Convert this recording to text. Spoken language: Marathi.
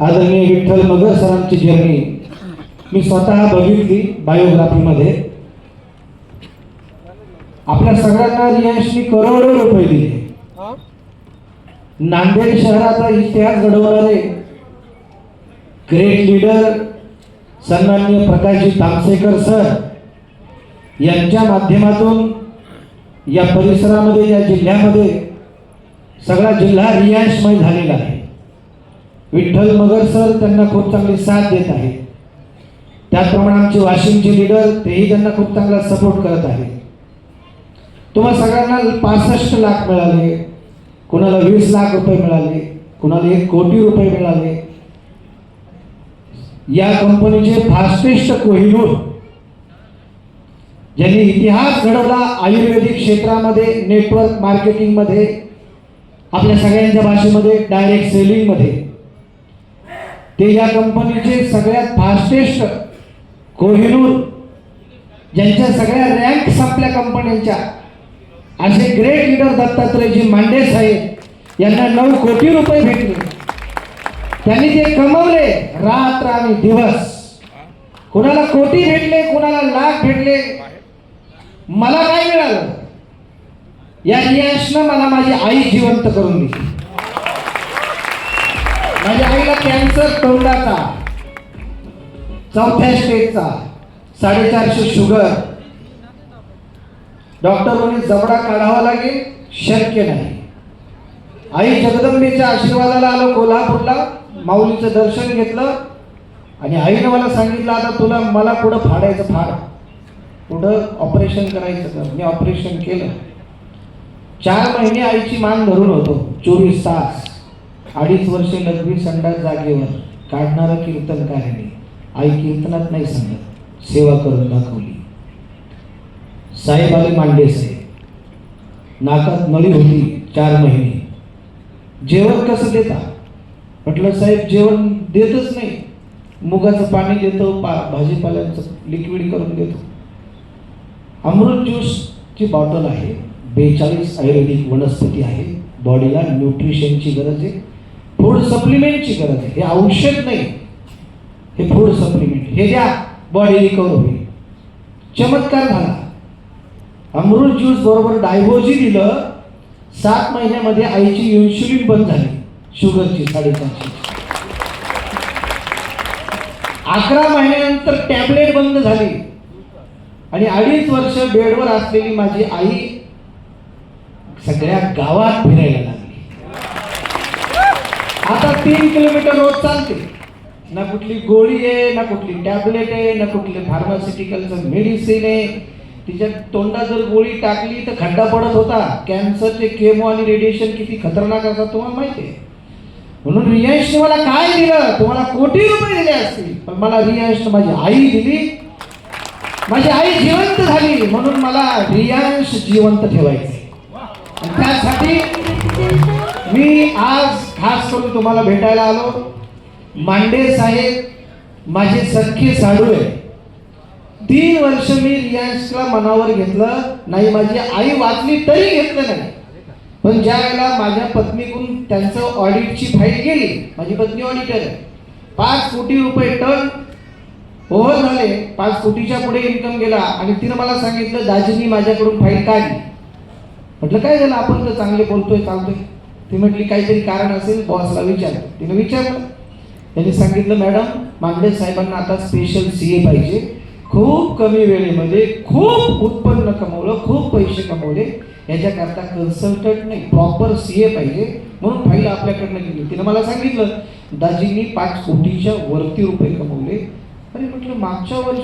आदरणीय विठ्ठल मगर सरांची जर्नी मी स्वतः बघितली बायोग्राफीमध्ये. आपल्या सगळ्यांना रियांशनी करोडो रुपये दिले. नांदेड शहराचा इतिहास घडवणारे ग्रेट लीडर सन्मान्य प्रकाशजी तामसेकर सर यांच्या माध्यमातून या परिसरामध्ये या जिल्ह्यामध्ये सगळा जिल्हा रियांशमय झालेला आहे. विठ्ठल मगर सर त्यांना खूप चांगली साथ देत आहे त्याचप्रमाणे आमचे वाशिमचे लीडर तेही त्यांना खूप चांगला सपोर्ट करत आहे तुम्हा सगळ्यांना पासष्ट लाख मिळाले. कुणाला वीस लाख रुपये मिळाले. कुणाला एक कोटी रुपये मिळाले. या कंपनीचे फास्टेस्ट कोहिनूर ज्यांनी इतिहास घडवला आयुर्वेदिक क्षेत्रामध्ये नेटवर्क मार्केटिंगमध्ये आपल्या सगळ्यांच्या भाषेमध्ये डायरेक्ट सेलिंगमध्ये ते या कंपनीचे सगळ्यात फास्टेस्ट कोहिनूर ज्यांच्या सगळ्या रँक्स आपल्या कंपन्यांच्या असे ग्रेट लीडर दत्तात्रयजी मांडे साहेब यांना नऊ कोटी रुपये भेटले. त्यांनी ते कमवले रात्र आणि दिवस. कोणाला कोटी भेटले कोणाला लाख भेटले मला काय मिळालं? या यशनं मला माझी आई जिवंत करून दिली. माझ्या आईला कॅन्सर तोंडाचा चौथ्या स्टेजचा साडेचारशे शुगर डॉक्टर म्हणे जबडा काढावा लागेल शक्य नाही. आई जगदंबेच्या आशीर्वादाला आलो कोल्हापूरला माऊलीचं दर्शन घेतलं आणि आईनं मला सांगितलं आता तुला मला पुढं फाडायचं फाड पुढं ऑपरेशन करायचं कर. मी ऑपरेशन केलं. चार महिने आईची मान धरून होतो. चोवीस तास. अडीच वर्षे लघवी संडास जागेवर काढणारं कीर्तनकाराने आई कीर्तनात नाही सांगत. सेवा करून दाखवली. साहेब आले मांडे साहेब. नाकात नळी होती चार महिने. जेवण कसं देता? म्हटलं साहेब जेवण देतच नाही. मुगाचं पाणी देतो पा भाजीपाल्यांचं लिक्विड करून देतो. अमृत ज्यूसची बॉटल आहे. बेचाळीस आयुर्वेदिक वनस्पती आहे. बॉडीला न्यूट्रिशनची गरज आहे. फूड सप्लिमेंटची गरज आहे. हे औषध नाही. हे फूड सप्लिमेंट हे द्या. बॉडी रिकवर होईल. चमत्कार झाला. अमृत ज्यूस बरोबर डायबोजी दिलं. सात महिन्यामध्ये आईची इन्शुलिन बंद झाली. शुगरची साडेपाचशे अकरा महिन्यानंतर टॅबलेट बंद झाली. आणि अडीच वर्ष बेडवर असलेली माझी आई सगळ्या गावात फिरायला लागली. आता तीन किलोमीटर रोज चालते. ना कुठली गोळी आहे ना कुठली टॅबलेट आहे ना कुठले फार्मास्युटिकलचं मेडिसिन आहे. तिच्या तोंडात जर गोळी टाकली तर खड्डा पडत होता. कॅन्सरचे केमो आणि रेडिएशन किती खतरनाक असतात तुम्हाला माहिती आहे. म्हणून रियांशने मला काय दिलं? तुम्हाला कोटी रुपये दिले असतील. पण मला रियांशने माझी आई दिली. माझी आई जिवंत झाली. म्हणून मला रियांश जिवंत ठेवायचे त्यासाठी मी आज खास करून तुम्हाला भेटायला आलो. मांडे साहेब माझे सख्खी साडू आहे तीन वर्ष मी रियांशला मनावर घेतलं. नाही माझी आई वाचली तरी घेतलं नाही. पण ज्या वेळेला माझ्या पत्नीकडून त्यांचं ऑडिटची फाईल गेली माझी पत्नी ऑडिटर आहे. पाच कोटी रुपये टन ओव्हर झाले. पाच कोटीच्या पुढे इन्कम गेला. आणि तिनं मला सांगितलं दाजीनी माझ्याकडून फाईल काढली. म्हटलं काय झालं? आपण तर चांगले बोलतोय चालतोय. ती म्हटली काहीतरी कारण असेल बॉसला विचार. तिने विचारलं. त्यांनी सांगितलं मॅडम मांडे साहेबांना आता स्पेशल सी ए पाहिजे. खूप कमी वेळेमध्ये खूप उत्पन्न कमवलं खूप पैसे कमवले. याच्याकरता कन्सल्टंट नाही प्रॉपर सी ए पाहिजे. म्हणून फाईल आपल्याकडनं गेली तिनं मला सांगितलं दाजींनी पाच कोटीच्या वरती रुपये कमवले. अरे म्हटलं मागच्या वर्षी